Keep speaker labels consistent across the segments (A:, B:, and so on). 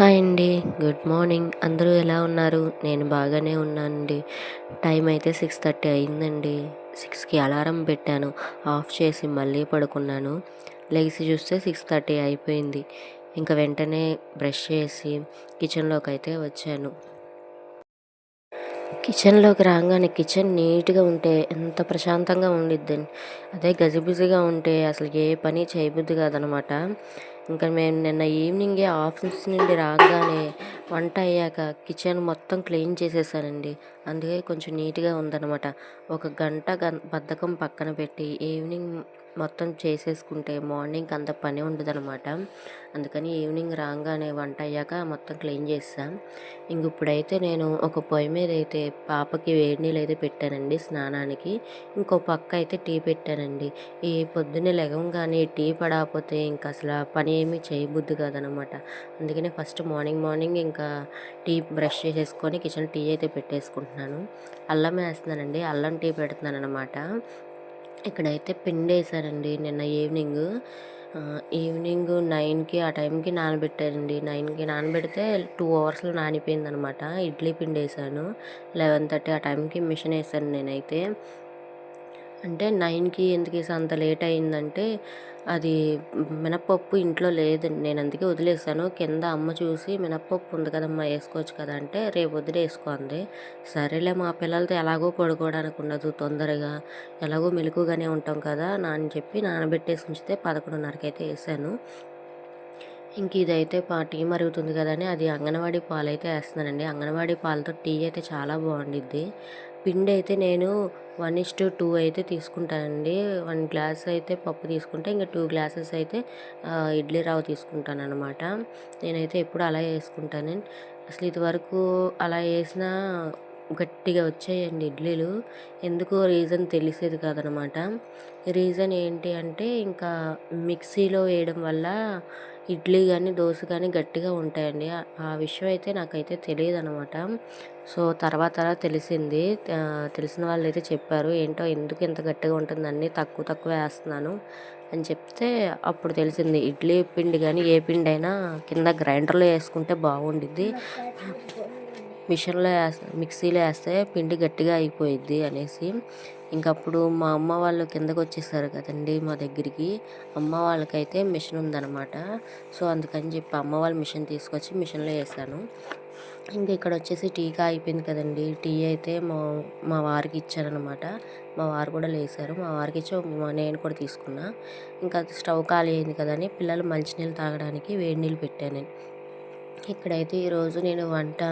A: Hi అండి. Good morning. అందరూ ఎలా ఉన్నారు? నేను బాగానే ఉన్నానండి. టైం అయితే సిక్స్ థర్టీ అయిందండి. సిక్స్కి అలారం పెట్టాను. ఆఫ్ చేసి మళ్ళీ పడుకున్నాను. లెగిసి చూస్తే సిక్స్ థర్టీ అయిపోయింది. ఇంకా వెంటనే బ్రష్ చేసి కిచెన్లోకి అయితే వచ్చాను. కిచెన్లోకి రాగానే కిచెన్ నీట్గా ఉంటే ఎంత ప్రశాంతంగా ఉండిద్దండి. అదే గజిబిజిగా ఉంటే అసలు ఏ పని చేయబుద్ది కాదనమాట. ఇంకా మేము నిన్న ఈవినింగే ఆఫీస్ నుండి రాగానే వంట అయ్యాక కిచెన్ మొత్తం క్లీన్ చేసేసానండి. అందుకే కొంచెం నీట్గా ఉందన్నమాట. ఒక గంట గం బద్ధకం పక్కన పెట్టి ఈవినింగ్ మొత్తం చేసేసుకుంటే మార్నింగ్ అంత పని ఉండదనమాట అందుకని ఈవినింగ్ రాగానే వంట అయ్యాక మొత్తం క్లీన్ చేస్తాం. ఇంక ఇప్పుడైతే నేను ఒక పొయ్యి మీద అయితే పాపకి వేడి నీళ్ళు అయితే పెట్టానండి స్నానానికి. ఇంకో పక్క అయితే టీ పెట్టానండి. ఈ పొద్దున్నే లెగంగానే టీ పడకపోతే ఇంకా అసలు పని ఏమీ చేయబుద్ది కాదనమాట అందుకనే ఫస్ట్ మార్నింగ్ మార్నింగ్ ఇంకా టీ బ్రష్ చేసేసుకొని కిచెన్ టీ అయితే పెట్టేసుకుంటున్నాను. అల్లం వేస్తున్నానండి. అల్లం టీ పెడుతున్నాను అనమాట ఇక్కడైతే పిండి వేసానండి నిన్న ఈవినింగ్. ఈవినింగ్ నైన్కి ఆ టైంకి నానబెట్టానండి నైన్కి నానబెడితే టూ అవర్స్లో నానిపోయింది అనమాట ఇడ్లీ పిండి వేసాను లెవెన్ థర్టీ ఆ టైంకి మిషన్ వేసాను నేనైతే. అంటే నైన్కి ఎందుకు అంత లేట్ అయిందంటే అది మినప్పప్పు ఇంట్లో లేదండి నేను అందుకే వదిలేసాను. కింద అమ్మ చూసి మినప్పప్పు ఉంది కదమ్మా వేసుకోవచ్చు కదా అంటే రేపు వదిలే వేసుకోండి సరేలే మా పిల్లలతో ఎలాగో పడుకోవడానికి ఉండదు తొందరగా. ఎలాగో మెలుకుగానే ఉంటాం కదా నాని చెప్పి నానబెట్టేసి ఉంచితే పదకొండున్నరకి అయితే వేసాను. ఇంక ఇదైతే పా టీ మరుగుతుంది కదని అది అంగన్వాడీ పాలు అయితే వేస్తున్నానండి. అంగన్వాడీ పాలతో టీ అయితే చాలా బాగుండిద్ది. పిండి అయితే నేను వన్ ఇస్ టు టూ అయితే తీసుకుంటానండి. వన్ గ్లాస్ అయితే పప్పు తీసుకుంటే ఇంకా టూ గ్లాసెస్ అయితే ఇడ్లీ రవ్వ తీసుకుంటాను అనమాట నేనైతే ఎప్పుడు అలా వేసుకుంటాను. అసలు ఇదివరకు అలా వేసిన గట్టిగా వచ్చాయండి ఇడ్లీలు. ఎందుకో రీజన్ తెలిసేది కాదనమాట రీజన్ ఏంటి అంటే ఇంకా మిక్సీలో వేయడం వల్ల ఇడ్లీ కానీ దోశ కానీ గట్టిగా ఉంటాయండి. ఆ విషయం అయితే నాకైతే తెలియదు అనమాట సో తర్వాత తెలిసింది. తెలిసిన వాళ్ళు అయితే చెప్పారు ఏంటో ఎందుకు ఇంత గట్టిగా ఉంటుందని తక్కువ తక్కువ వేస్తున్నాను అని చెప్తే అప్పుడు తెలిసింది ఇడ్లీ పిండి కానీ ఏ పిండి అయినా కింద గ్రైండర్లో వేసుకుంటే బాగుండిద్ది. మిషన్లో వేస్తే మిక్సీలో వేస్తే పిండి గట్టిగా అయిపోయిద్ది అనేసి. ఇంకప్పుడు మా అమ్మ వాళ్ళు కిందకు వచ్చేసారు కదండి మా దగ్గరికి. అమ్మ వాళ్ళకైతే మిషన్ ఉందన్నమాట. సో అందుకని చెప్పి అమ్మ వాళ్ళ మిషన్ తీసుకొచ్చి మిషన్లో వేసాను. ఇంకా ఇక్కడ వచ్చేసి టీ అయిపోయింది కదండి. టీ అయితే మా మా వారికి ఇచ్చారనమాట మా వారు కూడా లేసారు. మా వారికి ఇచ్చి నేను కూడా తీసుకున్నా. ఇంకా స్టవ్ ఖాళీ అయింది కదని పిల్లలు మంచినీళ్ళు తాగడానికి వేడి నీళ్ళు పెట్టాను. ఇక్కడైతే ఈరోజు నేను వంట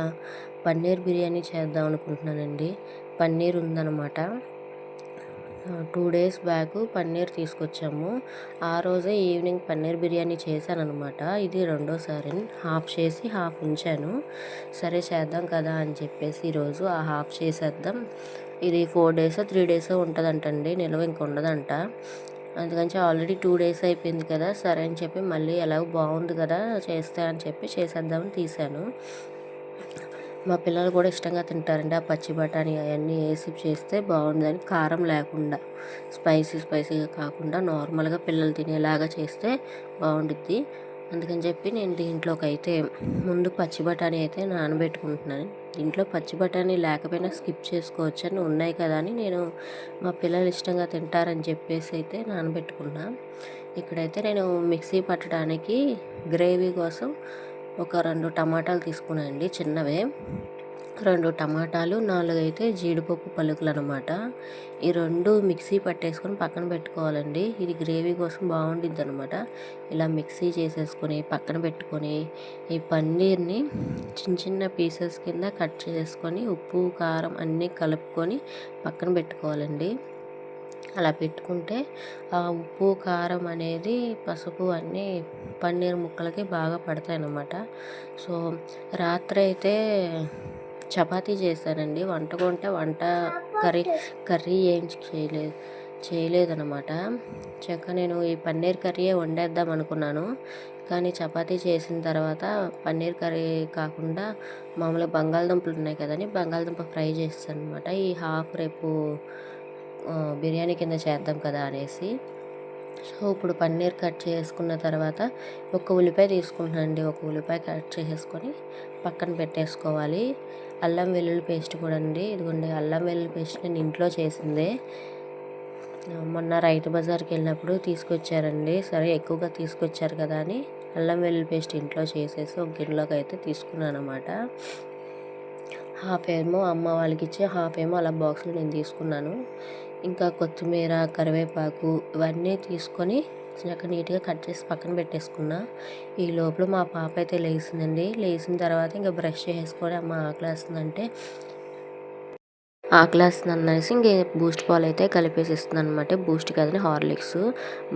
A: పన్నీర్ బిర్యానీ చేద్దాం అనుకుంటున్నానండి. పన్నీర్ ఉందన్నమాట. టూ డేస్ బ్యాక్ పన్నీర్ తీసుకొచ్చాము. ఆ రోజే ఈవినింగ్ పన్నీర్ బిర్యానీ చేశాను అనమాట ఇది రెండోసారి హాఫ్ చేసి హాఫ్ ఉంచాను. సరే చేద్దాం కదా అని చెప్పేసి ఈరోజు ఆ హాఫ్ చేసేద్దాం. ఇది ఫోర్ డేస్ త్రీ డేస్ ఉంటుందంటండి. నిల్వ ఇంక ఉండదంట. అందుకని ఆల్రెడీ టూ డేస్ అయిపోయింది కదా సరే అని చెప్పి మళ్ళీ ఎలాగో బాగుంది కదా చేస్తా అని చెప్పి చేసేద్దామని తీశాను. మా పిల్లలు కూడా ఇష్టంగా తింటారండి. ఆ పచ్చి బఠానీ అవన్నీ వేసి చేస్తే బాగుందని కారం లేకుండా స్పైసీ స్పైసీగా కాకుండా నార్మల్గా పిల్లలు తినేలాగా చేస్తే బాగుంటుంది అందుకని చెప్పి నేను దీంట్లోకి అయితే ముందు పచ్చి బఠానీ అయితే నానబెట్టుకుంటున్నాను. దీంట్లో పచ్చి బఠానీ లేకపోయినా స్కిప్ చేసుకోవచ్చు అని ఉన్నాయి కదా అని నేను మా పిల్లలు ఇష్టంగా తింటారని చెప్పేసి అయితే నానబెట్టుకున్నా. ఇక్కడైతే నేను మిక్సీ పట్టడానికి గ్రేవీ కోసం ఒక రెండు టమాటాలు తీసుకున్నాయండి చిన్నవే. రెండు టమాటాలు నాలుగు అయితే జీడిపప్పు పలుకులు అనమాట ఈ రెండు మిక్సీ పట్టేసుకొని పక్కన పెట్టుకోవాలండి. ఇది గ్రేవీ కోసం బాగుండిద్ది అనమాట ఇలా మిక్సీ చేసేసుకొని పక్కన పెట్టుకొని ఈ పన్నీర్ని చిన్న చిన్న పీసెస్ కింద కట్ చేసుకొని ఉప్పు కారం అన్నీ కలుపుకొని పక్కన పెట్టుకోవాలండి. అలా పెట్టుకుంటే ఆ ఉప్పు కారం అనేది పసుపు అన్నీ పన్నీర్ ముక్కలకి బాగా పడతాయి అన్నమాట సో రాత్రి అయితే చపాతీ చేశానండి వంట కొంటే వంట కర్రీ కర్రీ ఏం చేయలేదు చేయలేదన్నమాట. చక్క నేను ఈ పన్నీర్ కర్రీయే వండేద్దాం అనుకున్నాను. కానీ చపాతీ చేసిన తర్వాత పన్నీర్ కర్రీ కాకుండా మామూలుగా బంగాళదుంపలు ఉన్నాయి కదని బంగాళదుంప ఫ్రై చేస్తాను అనమాట ఈ హాఫ్ రేపు బిర్యానీ కింద చేద్దాం కదా అనేసి. సో ఇప్పుడు పన్నీర్ కట్ చేసుకున్న తర్వాత ఒక ఉల్లిపాయ తీసుకుంటున్నాను అండి. ఒక ఉల్లిపాయ కట్ చేసేసుకొని పక్కన పెట్టేసుకోవాలి. అల్లం వెల్లుల్లి పేస్ట్ కూడా అండి. ఇదిగోండి అల్లం వెల్లుల్లి పేస్ట్ నేను ఇంట్లో చేసిందే. మొన్న రైతు బజార్కి వెళ్ళినప్పుడు తీసుకొచ్చారండి. సరే ఎక్కువగా తీసుకొచ్చారు కదా అని అల్లం వెల్లుల్లి పేస్ట్ ఇంట్లో చేసేసి ఒక గిన్నెలోకి అయితే తీసుకున్నాను అనమాట హాఫ్ ఏమో అమ్మ వాళ్ళకి ఇచ్చి హాఫ్ ఏమో అలా బాక్స్లో నేను తీసుకున్నాను. ఇంకా కొత్తిమీర కరివేపాకు ఇవన్నీ తీసుకొని చక్కగా నీట్గా కట్ చేసి పక్కన పెట్టేసుకున్నా. ఈ లోపల మా పాప అయితే లేచిందండి. లేచిన తర్వాత ఇంకా బ్రష్ చేసుకొని అమ్మ ఆకలేస్తుందంటే ఆకలేస్తుంది అనేసి ఇంక బూస్ట్ పాలు అయితే కలిపేసి ఇస్తుంది అనమాట బూస్ట్ కాదని హార్లిక్స్.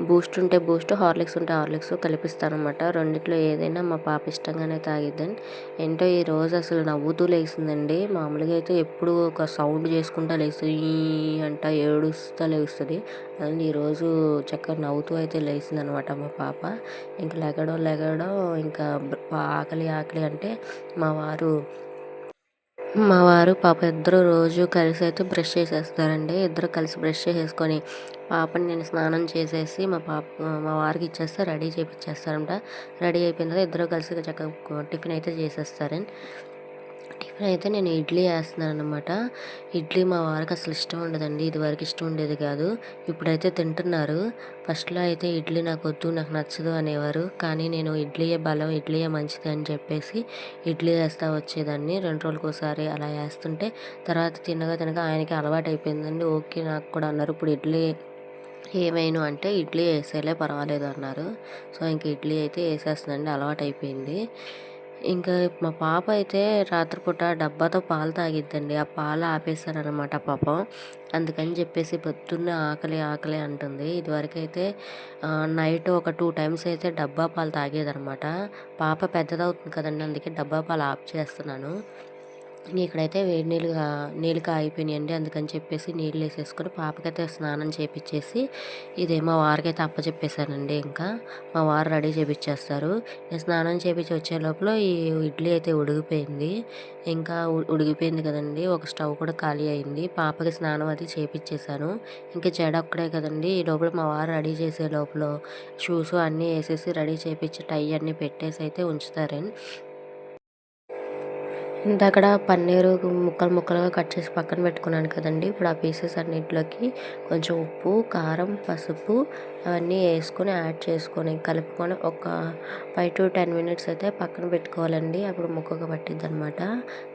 A: బూస్ట్ ఉంటే బూస్ట్ హార్లిక్స్ ఉంటే హార్లిక్స్ కలిపిస్తాను అనమాట రెండిట్లో ఏదైనా మా పాప ఇష్టంగానే తాగిద్దని. ఏంటో ఈ రోజు అసలు నవ్వుతూ లేస్తుందండి మామూలుగా అయితే ఎప్పుడు ఒక సౌండ్ చేసుకుంటా లేస్తుంది. అంట ఏడుస్తా లేస్తుంది. అండ్ ఈరోజు చక్కగా నవ్వుతూ అయితే లేచింది అనమాట మా పాప. ఇంకా లెగడం లెగడం ఇంకా ఆకలి ఆకలి అంటే మా వారు మా వారు పాప ఇద్దరు రోజు కలిసి అయితే బ్రష్ చేసేస్తారండి. ఇద్దరు కలిసి బ్రష్ చేసేసుకొని పాపని నేను స్నానం చేసేసి మా పాప మా వారికి ఇచ్చేస్తే రెడీ చేపించేస్తారంట రెడీ అయిపోయిన తర్వాత ఇద్దరు కలిసి చక్కగా టిఫిన్ అయితే చేసేస్తారండి. అయితే నేను ఇడ్లీ వేస్తున్నాను అనమాట ఇడ్లీ మా వారికి అసలు ఇష్టం ఉండదండి. ఇదివరకు ఇష్టం ఉండేది కాదు. ఇప్పుడైతే తింటున్నారు. ఫస్ట్లో అయితే ఇడ్లీ నాకు వద్దు నాకు నచ్చదు అనేవారు. కానీ నేను ఇడ్లీయే బలం ఇడ్లీయే మంచిది అని చెప్పేసి ఇడ్లీ వేస్తా వచ్చేదాన్ని. రెండు రోజులకు ఒకసారి అలా వేస్తుంటే తర్వాత తినగా తినగా ఆయనకి అలవాటు అయిపోయిందండి. ఓకే నాకు కూడా అన్నారు. ఇప్పుడు ఇడ్లీ ఏమైనా అంటే ఇడ్లీ వేసేలే పర్వాలేదు అన్నారు. సో ఇంక ఇడ్లీ అయితే వేసేస్తుందండి. అలవాటు అయిపోయింది. ఇంకా మా పాప అయితే రాత్రిపూట డబ్బాతో పాలు తాగిద్దండి. ఆ పాలు ఆపేశారనమాట పాపం. అందుకని చెప్పేసి పొద్దున్నే ఆకలి ఆకలి అంటుంది. ఇదివరకైతే నైట్ ఒక టూ టైమ్స్ అయితే డబ్బా పాలు తాగేదనమాట పాప పెద్దదవుతుంది కదండి అందుకే డబ్బా పాలు ఆఫ్ చేస్తున్నాను. ఇక్కడైతే వేడి నీళ్ళు నీళ్ళు కాగిపోయినాయండి. అందుకని చెప్పేసి నీళ్ళు వేసేసుకొని పాపకైతే స్నానం చేపించేసి ఇదే మా వారికైతే అప్పచెప్పేశానండి ఇంకా. మా వారు రెడీ చేపించేస్తారు నేను స్నానం చేపించి వచ్చే లోపల ఈ ఇడ్లీ అయితే ఉడిగిపోయింది. ఇంకా ఉడిగిపోయింది కదండి. ఒక స్టవ్ కూడా ఖాళీ అయింది. పాపకి స్నానం అది చేపించేశాను ఇంకా చెడ ఒక్కడే కదండి. ఈ లోపల మా వారు రెడీ చేసే లోపల షూస్ అన్నీ వేసేసి రెడీ చేపించి టై అన్నీ పెట్టేసి అయితే ఉంచుతారండి. ఇంతక్కడ పన్నీరు ముక్కలు ముక్కలుగా కట్ చేసి పక్కన పెట్టుకున్నాను కదండి. ఇప్పుడు ఆ పీసెస్ అన్నింటిలోకి కొంచెం ఉప్పు కారం పసుపు అవన్నీ వేసుకొని యాడ్ చేసుకొని కలుపుకొని ఒక ఫైవ్ టు టెన్ మినిట్స్ అయితే పక్కన పెట్టుకోవాలండి. అప్పుడు ముక్కగా పట్టిద్ది అనమాట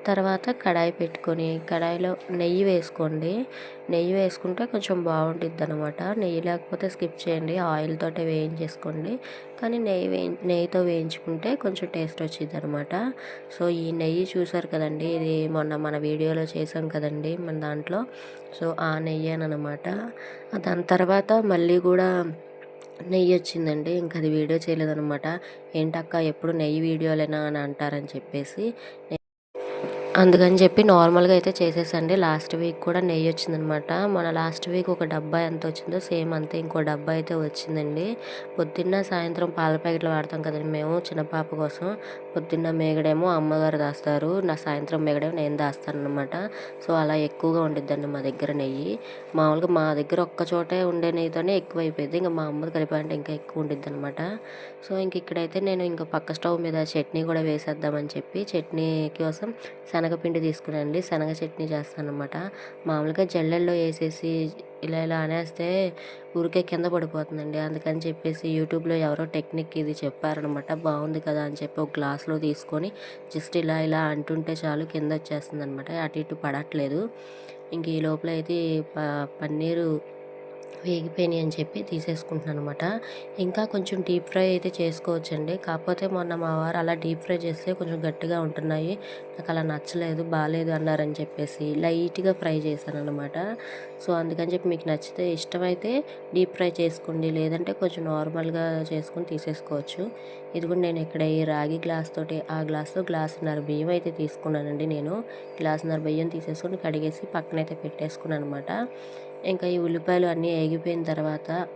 A: తర్వాత కడాయి పెట్టుకొని కడాయిలో నెయ్యి వేసుకోండి. నెయ్యి వేసుకుంటే కొంచెం బాగుంటుంది అనమాట నెయ్యి లేకపోతే స్కిప్ చేయండి. ఆయిల్తో వేయించేసుకోండి. కానీ నెయ్యి వేయి నెయ్యితో వేయించుకుంటే కొంచెం టేస్ట్ వచ్చింది అనమాట సో ఈ నెయ్యి చూసారు కదండి. ఇది మొన్న మన వీడియోలో చేసాం కదండి మన దాంట్లో. సో ఆ నెయ్యి అనమాట దాని తర్వాత మళ్ళీ కూడా నెయ్యి వచ్చిందండి. ఇంకా అది వీడియో చేయలేదనమాట ఏంటక్క ఎప్పుడు నెయ్యి వీడియోలేనా? అని అంటారని చెప్పేసి అందుకని చెప్పి నార్మల్గా అయితే చేసేసండి. లాస్ట్ వీక్ కూడా నెయ్యి వచ్చిందనమాట. మన లాస్ట్ వీక్ ఒక డబ్బా ఎంత వచ్చిందో సేమ్ అంతే ఇంకో డబ్బా అయితే వచ్చిందండి. పొద్దున్న సాయంత్రం పాల ప్యాకెట్లు వాడతాం కదండి మేము చిన్న పాప కోసం. పొద్దున్న మేగడేమో అమ్మగారు దాస్తారు నా సాయంత్రం మేగడేమో నేను దాస్తాను అనమాట సో అలా ఎక్కువగా ఉండిద్దండి మా దగ్గర నెయ్యి. మామూలుగా మా దగ్గర ఒక్క చోటే ఉండే నెయ్యితోనే ఎక్కువ అయిపోయింది ఇంకా మా అమ్మది కలిపి అంటే ఇంకా ఎక్కువ ఉండిద్ది అనమాట సో ఇంక ఇక్కడైతే నేను ఇంకా పక్క స్టవ్ మీద చట్నీ కూడా వేసేద్దామని చెప్పి చట్నీ కోసం శనగ శనగపిండి తీసుకురండి. శనగ చట్నీ చేస్తాను అనమాట మామూలుగా జల్లెల్లో వేసేసి ఇలా ఇలా అనేస్తే ఊరికే కింద పడిపోతుందండి. అందుకని చెప్పేసి యూట్యూబ్లో ఎవరో టెక్నిక్ ఇది చెప్పారనమాట బాగుంది కదా అని చెప్పి ఒక గ్లాస్లో తీసుకొని జస్ట్ ఇలా ఇలా అంటుంటే చాలు కింద వచ్చేస్తుంది అనమాట అటు ఇటు పడట్లేదు. ఇంక ఈ లోపల అయితే పన్నీరు వేగిపోయినాయి అని చెప్పి తీసేసుకుంటున్నాను అనమాట ఇంకా కొంచెం డీప్ ఫ్రై అయితే చేసుకోవచ్చండి. కాకపోతే మొన్న మా వారు అలా డీప్ ఫ్రై చేస్తే కొంచెం గట్టిగా ఉంటున్నాయి. నాకు అలా నచ్చలేదు బాగాలేదు అన్నారని చెప్పేసి లైట్గా ఫ్రై చేశాను అనమాట సో అందుకని చెప్పి మీకు నచ్చితే ఇష్టమైతే డీప్ ఫ్రై చేసుకోండి. లేదంటే కొంచెం నార్మల్గా చేసుకుని తీసేసుకోవచ్చు. ఇది కూడా నేను ఇక్కడ ఈ రాగి గ్లాస్ తోటి ఆ గ్లాస్తో గ్లాసున్నర బియ్యం అయితే తీసుకున్నానండి నేను. గ్లాసున్నర బియ్యం తీసేసుకొని కడిగేసి పక్కనైతే పెట్టేసుకున్నాను అనమాట ఇంకా ఈ ఉల్లిపాయలు అన్నీ వేగిపోయిన తర్వాత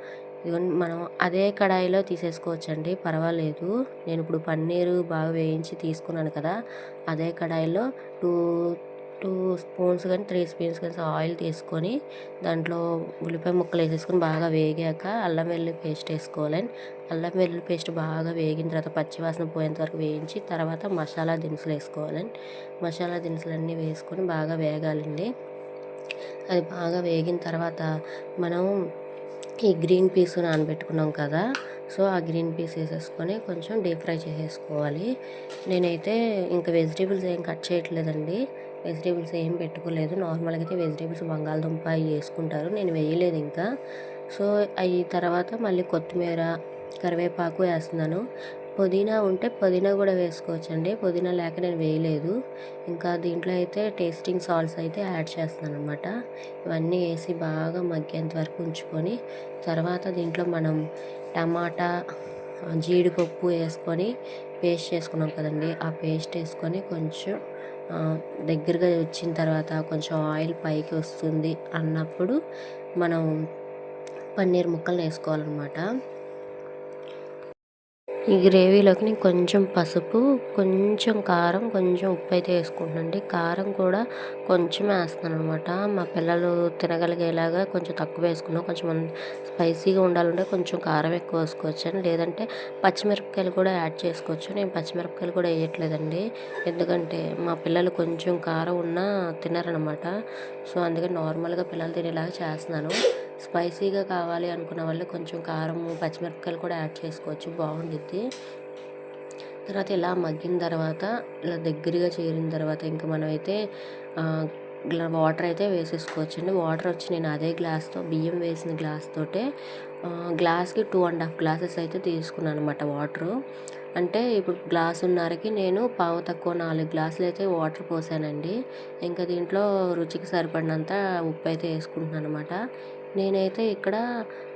A: ఇవన్నీ మనం అదే కడాయిలో తీసేసుకోవచ్చండి పర్వాలేదు. నేను ఇప్పుడు పన్నీరు బాగా వేయించి తీసుకున్నాను కదా అదే కడాయిలో టూ టూ స్పూన్స్ కానీ త్రీ స్పూన్స్ కానీ ఆయిల్ తీసుకొని దాంట్లో ఉల్లిపాయ ముక్కలు వేసేసుకొని బాగా వేగాక అల్లం వెల్లుల్లి పేస్ట్ వేసుకోవాలండి అల్లం వెల్లుల్లి పేస్ట్ బాగా వేగిన తర్వాత పచ్చివాసన పోయేంత వరకు వేయించి తర్వాత మసాలా దినుసులు వేసుకోవాలండి మసాలా దినుసులు అన్నీ వేసుకొని బాగా వేగాలండి. అది బాగా వేగిన తర్వాత మనం ఈ గ్రీన్ పీస్ నానబెట్టుకున్నాం కదా సో ఆ గ్రీన్ పీస్ వేసేసుకొని కొంచెం డీప్ ఫ్రై చేసేసుకోవాలి. నేనైతే ఇంకా వెజిటేబుల్స్ ఏం కట్ చేయట్లేదండి. వెజిటేబుల్స్ ఏం పెట్టుకోలేదు. నార్మల్గా అయితే వెజిటేబుల్స్ బంగాళదుంప అవి వేసుకుంటారు. నేను వేయలేదు ఇంకా. సో అవి తర్వాత మళ్ళీ కొత్తిమీర కరివేపాకు వేస్తున్నాను. పుదీనా ఉంటే పుదీనా కూడా వేసుకోవచ్చండి. పుదీనా లేక నేను వేయలేదు. ఇంకా దీంట్లో అయితే టేస్టింగ్ సాల్ట్స్ అయితే యాడ్ చేస్తున్నాను అనమాట ఇవన్నీ వేసి బాగా మగ్గేంత వరకు ఉంచుకొని తర్వాత దీంట్లో మనం టమాటా జీడిపప్పు వేసుకొని పేస్ట్ చేసుకున్నాం కదండి. ఆ పేస్ట్ వేసుకొని కొంచెం దగ్గరగా వచ్చిన తర్వాత కొంచెం ఆయిల్ పైకి వస్తుంది అన్నప్పుడు మనం పన్నీర్ ముక్కలు వేసుకోవాలన్నమాట. ఈ గ్రేవీలోకి నేను కొంచెం పసుపు కొంచెం కారం కొంచెం ఉప్పు అయితే వేసుకుంటున్నాండి కారం కూడా కొంచెం వేస్తున్నాను అనమాట మా పిల్లలు తినగలిగేలాగా కొంచెం తక్కువ వేసుకున్నాం కొంచెం స్పైసీగా ఉండాలంటే కొంచెం కారం ఎక్కువ వేసుకోవచ్చు లేదంటే పచ్చిమిరపకాయలు కూడా యాడ్ చేసుకోవచ్చు. నేను పచ్చిమిరపకాయలు కూడా వేయట్లేదండి. ఎందుకంటే మా పిల్లలు కొంచెం కారం ఉన్నా తినరనమాట సో అందుకని నార్మల్గా పిల్లలు తినేలాగా చేస్తున్నాను. స్పైసీగా కావాలి అనుకున్న వాళ్ళు కొంచెం కారం పచ్చిమిరపకాయలు కూడా యాడ్ చేసుకోవచ్చు. బాగుండిద్ది. తర్వాత ఇలా మగ్గిన తర్వాత ఇలా దగ్గరగా చేరిన తర్వాత ఇంకా మనమైతే వాటర్ అయితే వేసేసుకోవచ్చు అండి వాటర్ వచ్చి నేను అదే గ్లాస్తో బియ్యం వేసిన గ్లాస్ తోటే గ్లాస్కి టూ అండ్ హాఫ్ గ్లాసెస్ అయితే తీసుకున్నాను అనమాట వాటరు. అంటే ఇప్పుడు గ్లాసున్నరకి నేను పావు తక్కువ నాలుగు గ్లాసులు అయితే వాటర్ పోసానండి. ఇంకా దీంట్లో రుచికి సరిపడినంత ఉప్పు అయితే వేసుకుంటున్నాను అనమాట నేనైతే ఇక్కడ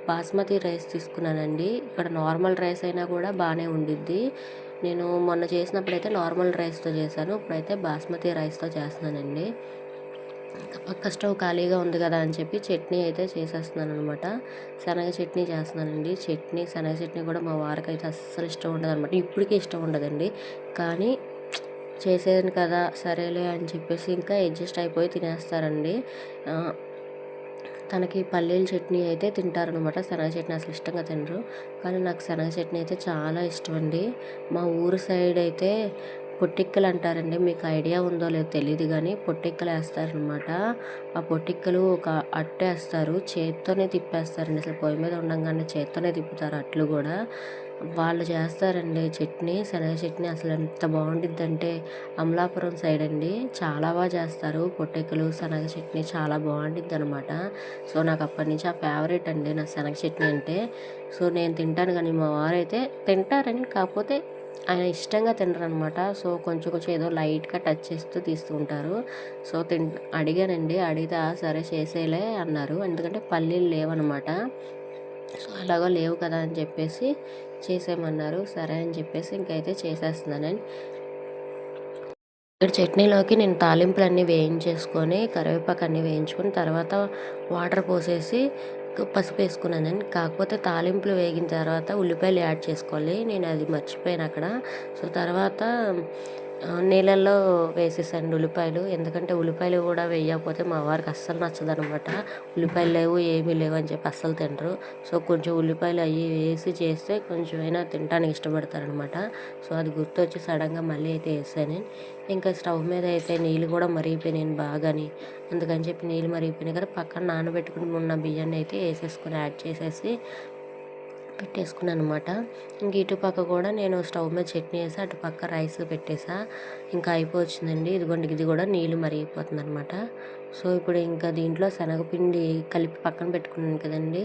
A: బాస్మతి రైస్ తీసుకున్నానండి. ఇక్కడ నార్మల్ రైస్ అయినా కూడా బాగానే ఉండిద్ది. నేను మొన్న చేసినప్పుడైతే నార్మల్ రైస్తో చేశాను. ఇప్పుడైతే బాస్మతి రైస్తో చేస్తున్నానండి. పక్క స్టవ్ ఖాళీగా ఉంది కదా అని చెప్పి చట్నీ అయితే చేసేస్తున్నాను అనమాట శనగ చట్నీ చేస్తున్నానండి. చట్నీ శనగ చట్నీ కూడా మా వారికి అయితే అస్సలు ఇష్టం ఉండదు అనమాట ఇప్పటికీ ఇష్టం ఉండదండి. కానీ చేసేది కదా సరేలే అని చెప్పేసి ఇంకా అడ్జస్ట్ అయిపోయి తినేస్తారండి. తనకి పల్లీల చట్నీ అయితే తింటారనమాట శనగ చట్నీ అసలు ఇష్టంగా తినరు. కానీ నాకు శనగ చట్నీ అయితే చాలా ఇష్టం అండి. మా ఊరు సైడ్ అయితే పొట్టిక్కలు అంటారండి మీకు ఐడియా ఉందో లేదో తెలియదు కానీ పొట్టిక్కలు వేస్తారనమాట ఆ పొట్టిక్కలు ఒక అట్టేస్తారు. చేత్తోనే తిప్పేస్తారండి. అసలు పొయ్యి మీద ఉండగానే చేత్తోనే తిప్పుతారు అట్లు కూడా. వాళ్ళు చేస్తారండి చట్నీ శనగ చట్నీ అసలు ఎంత బాగుండిద్దంటే అమలాపురం సైడ్ అండి చాలా బాగా చేస్తారు. పొట్టెక్కలు శనగ చట్నీ చాలా బాగుంటుంది అనమాట సో నాకు అప్పటి నుంచి ఆ ఫేవరెట్ అండి నా శనగ చట్నీ అంటే. సో నేను తింటాను కానీ మా వారైతే తింటారని కాకపోతే ఆయన ఇష్టంగా తినరనమాట సో కొంచెం కొంచెం ఏదో లైట్గా టచ్ చేస్తూ తీస్తూ ఉంటారు. సో తిన్ అడిగానండి. అడిగితే సరే చేసేలే అన్నారు. ఎందుకంటే పల్లీలు లేవనమాట సో అలాగో లేవు కదా అని చెప్పేసి చేసేయమన్నారు. సరే అని చెప్పేసి ఇంకైతే చేసేస్తున్నానండి ఇక్కడ చట్నీలోకి నేను తాలింపులన్నీ వేయించేసుకొని కరివేపాకు అన్నీ వేయించుకొని తర్వాత వాటర్ పోసేసి పసుపు వేసుకున్నానండి కాకపోతే తాలింపులు వేగిన తర్వాత ఉల్లిపాయలు యాడ్ చేసుకోవాలి. నేను అది మర్చిపోయాను అక్కడ. సో తర్వాత నీళ్ళల్లో వేసేసాను ఉల్లిపాయలు. ఎందుకంటే ఉల్లిపాయలు కూడా వేయకపోతే మా వారికి అస్సలు నచ్చదనమాట. ఉల్లిపాయలు లేవు ఏమీ లేవు అని చెప్పి అస్సలు తినరు. సో కొంచెం ఉల్లిపాయలు అవి వేసి చేస్తే కొంచెం అయినా తినడానికి ఇష్టపడతారనమాట. సో అది గుర్తొచ్చి సడన్గా మళ్ళీ అయితే వేసాను. ఇంకా స్టవ్ మీద అయితే నీళ్ళు కూడా మరిగిపోయినాయి బాగాని. అందుకని చెప్పి నీళ్ళు మరిగిపోయినాయి కదా పక్కన నానబెట్టుకుని ఉన్న బియ్యాన్ని అయితే వేసేసుకొని యాడ్ చేసేసి పెట్టేసుకున్నాను అనమాట ఇంక ఇటుపక్క కూడా నేను స్టవ్ మీద చట్నీ వేసి అటు పక్క రైస్ పెట్టేసా. ఇంకా అయిపోవచ్చిందండి. ఇదిగోండి ఇది కూడా నీళ్ళు మరిగిపోతుంది అనమాట సో ఇప్పుడు ఇంకా దీంట్లో శనగపిండి కలిపి పక్కన పెట్టుకున్నాను కదండి.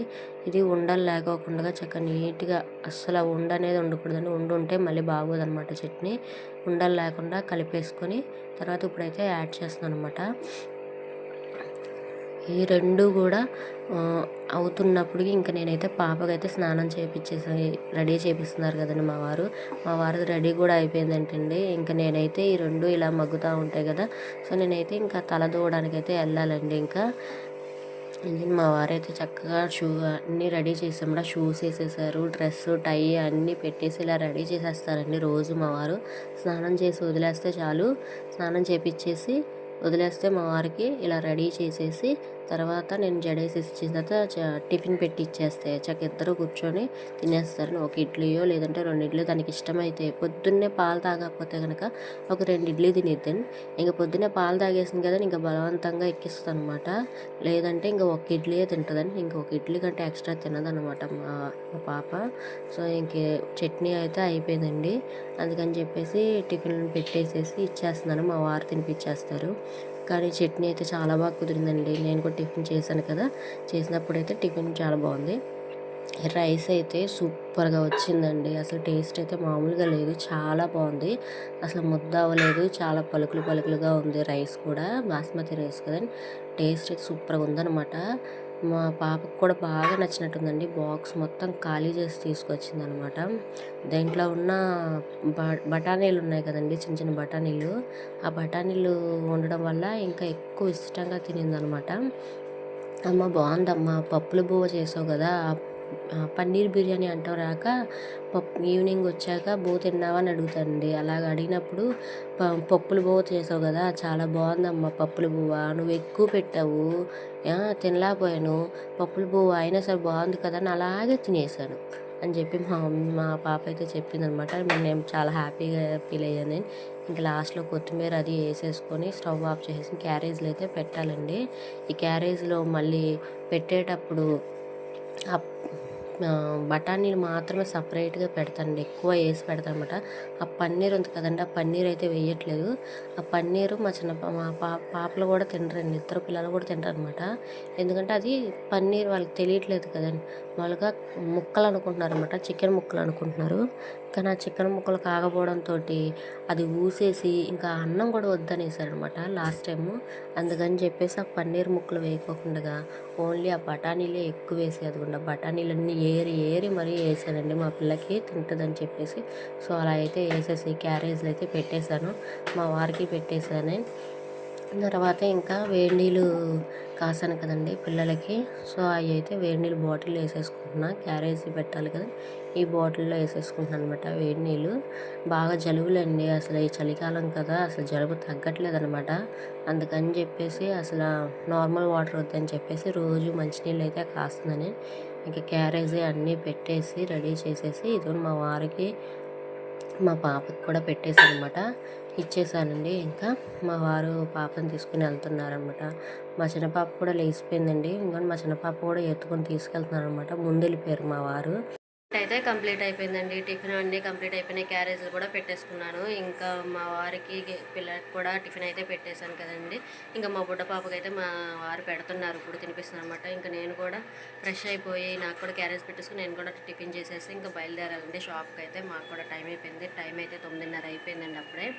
A: ఇది ఉండలు లేకోకుండా చక్కగా నీట్గా అస్సలు ఉండ అనేది ఉండకూడదండి ఉండు ఉంటే మళ్ళీ బాగోదనమాట చట్నీ. ఉండలు లేకుండా కలిపేసుకొని తర్వాత ఇప్పుడైతే యాడ్ చేస్తున్నాను అనమాట ఈ రెండు కూడా అవుతున్నప్పుడు ఇంకా నేనైతే పాపకైతే స్నానం చేయించేసి రెడీ చేపిస్తున్నారు కదండి మా వారు. మా వారు రెడీ కూడా అయిపోయిందంటండి. ఇంకా నేనైతే ఈ రెండు ఇలా మగ్గుతూ ఉంటాయి కదా. సో నేనైతే ఇంకా తల దూవడానికి అయితే వెళ్ళాలండి ఇంకా. మా వారైతే చక్కగా షూ అన్నీ రెడీ చేసాము షూస్ వేసేసారు డ్రెస్ టై అన్నీ పెట్టేసి ఇలా రెడీ చేసేస్తారండి రోజు మా వారు. స్నానం చేసి వదిలేస్తే చాలు. స్నానం చేపించేసి వదిలేస్తే మా వారికి ఇలా రెడీ చేసేసి తర్వాత నేను జడేసి ఇచ్చిన తర్వాత చ- టిఫిన్ పెట్టి ఇచ్చేస్తే చక్క ఇద్దరు కూర్చొని తినేస్తారు. ఒక ఇడ్లీయో లేదంటే రెండు ఇడ్లీ దానికి ఇష్టమైతే పొద్దున్నే పాలు తాగకపోతే కనుక ఒక రెండు ఇడ్లీ తినేద్దాను ఇంకా పొద్దున్నే పాలు తాగేసింది కదా ఇంకా బలవంతంగా ఎక్కిస్తుంది అనమాట లేదంటే ఇంకా ఒక ఇడ్లీయే తింటుందని ఇంకా ఒక ఇడ్లీ కంటే ఎక్స్ట్రా తినదనమాట మా మా పాప. సో ఇంక చట్నీ అయితే అయిపోయిందండి. అందుకని చెప్పేసి టిఫిన్ పెట్టేసేసి ఇచ్చేస్తున్నాను. మా వారు తినిపించేస్తారు కానీ చట్నీ అయితే చాలా బాగా కుదిరిందండి. నేను కూడా టిఫిన్ చేశాను కదా. చేసినప్పుడు అయితే టిఫిన్ చాలా బాగుంది. రైస్ అయితే సూపర్గా వచ్చిందండి. అసలు టేస్ట్ అయితే మామూలుగా లేదు. చాలా బాగుంది. అసలు ముద్ద అవ్వలేదు. చాలా పలుకులు పలుకులుగా ఉంది రైస్ కూడా. బాస్మతి రైస్ కదా టేస్ట్ అయితే సూపర్గా ఉందన్నమాట. మా పాపకు కూడా బాగా నచ్చినట్టుందండి. బాక్స్ మొత్తం ఖాళీ చేసి తీసుకొచ్చింది అనమాట దీంట్లో ఉన్న బఠానీలు ఉన్నాయి కదండి చిన్న చిన్న బఠానీలు. ఆ బఠానీలు ఉండడం వల్ల ఇంకా ఎక్కువ ఇష్టంగా తినిందనమాట. అమ్మ బాగుందమ్మా పప్పులు బువ్వ చేసావు కదా పన్నీర్ బిర్యానీ అంటావు రాక పప్పు ఈవినింగ్ వచ్చాక బో తిన్నావా అని అడుగుతానండి. అలాగ అడిగినప్పుడు పప్పులు పప్పుల బువ్వ చేసావు కదా చాలా బాగుందమ్మా పప్పులు బువ్వ నువ్వు ఎక్కువ పెట్టావు తినలేకపోయాను పప్పులు బువ్వ అయినా సరే బాగుంది కదా అని అలాగే తినేసాను అని చెప్పి మా మమ్మీ- మా పాప అయితే చెప్పింది అనమాట నేను చాలా హ్యాపీగా ఫీల్ అయ్యాను. ఇంకా లాస్ట్లో కొత్తిమీర అది వేసేసుకొని స్టవ్ ఆఫ్ చేసేసి క్యారేజ్లో అయితే పెట్టాలండి. ఈ క్యారేజ్లో మళ్ళీ పెట్టేటప్పుడు బఠానీలు మాత్రమే సపరేట్గా పెడతానండి. ఎక్కువ వేసి పెడతానమాట అనమాట ఆ పన్నీర్ ఉంది కదండి ఆ పన్నీర్ అయితే వేయట్లేదు. ఆ పన్నీరు మా చిన్న మా పా పాపలు కూడా తినరండి. ఇద్దరు పిల్లలు కూడా తింటారు అనమాట ఎందుకంటే అది పన్నీర్ వాళ్ళకి తెలియట్లేదు కదండి. వాళ్ళుగా ముక్కలు అనుకుంటున్నారు అనమాట చికెన్ ముక్కలు అనుకుంటున్నారు. కానీ ఆ చికెన్ ముక్కలు కాకపోవడంతో అది ఊసేసి ఇంకా అన్నం కూడా వద్దనేసారనమాట లాస్ట్ టైము. అందుకని చెప్పేసి ఆ పన్నీర్ ముక్కలు వేయకోకుండా ఓన్లీ ఆ బఠానీలే ఎక్కువ వేసి అదికుండా బఠానీలన్నీ ఏరి ఏరి మరీ వేసానండి. మా పిల్లకి తింటుందని చెప్పేసి సో అలా అయితే వేసేసి క్యారేజ్లు అయితే పెట్టేశాను. మా వారికి పెట్టేశాను. తర్వాత ఇంకా వేడి నీళ్ళు కాసాను కదండి పిల్లలకి. సో అవి అయితే వేడి నీళ్ళు బాటిల్ వేసేసుకుంటున్నా. క్యారేజీ పెట్టాలి కదా. ఈ బాటిల్లో వేసేసుకుంటున్నాను అనమాట వేడి నీళ్ళు. బాగా జలుబులండి అసలు ఈ చలికాలం కదా. అసలు జలుబు తగ్గట్లేదు అనమాట అందుకని చెప్పేసి అసలు నార్మల్ వాటర్ వద్దని చెప్పేసి రోజు మంచినీళ్ళు అయితే కాస్తుందని ఇంకా క్యారేజీ అన్నీ పెట్టేసి రెడీ చేసేసి ఇది మా వారికి మా పాపకి కూడా పెట్టేశాను అనమాట ఇచ్చేసానండి. ఇంకా మా వారు పాపని తీసుకుని వెళ్తున్నారనమాట మా చిన్న పాప కూడా లేచిపోయిందండి. ఇంకా మా చిన్న పాప కూడా ఎత్తుకొని తీసుకెళ్తున్నారనమాట ముందు వెళ్ళిపోయారు మా వారు. అయితే కంప్లీట్ అయిపోయిందండి. టిఫిన్ అన్నీ కంప్లీట్ అయిపోయినాయి. క్యారేజీలు కూడా పెట్టేసుకున్నాను. ఇంకా మా వారికి పిల్లలకి కూడా టిఫిన్ అయితే పెట్టేశాను కదండి. ఇంకా మా బుడ్డ పాపకి అయితే మా వారు పెడుతున్నారు. ఇప్పుడు తినిపిస్తున్నారు అనమాట ఇంకా నేను కూడా ఫ్రెష్ అయిపోయి నాకు కూడా క్యారేజ్ పెట్టేసుకుని నేను కూడా టిఫిన్ చేసేసి ఇంకా బయలుదేరాలండి. షాప్కి అయితే మాకు కూడా టైం అయిపోయింది. టైం అయితే తొమ్మిదిన్నర అయిపోయిందండి అప్పుడే.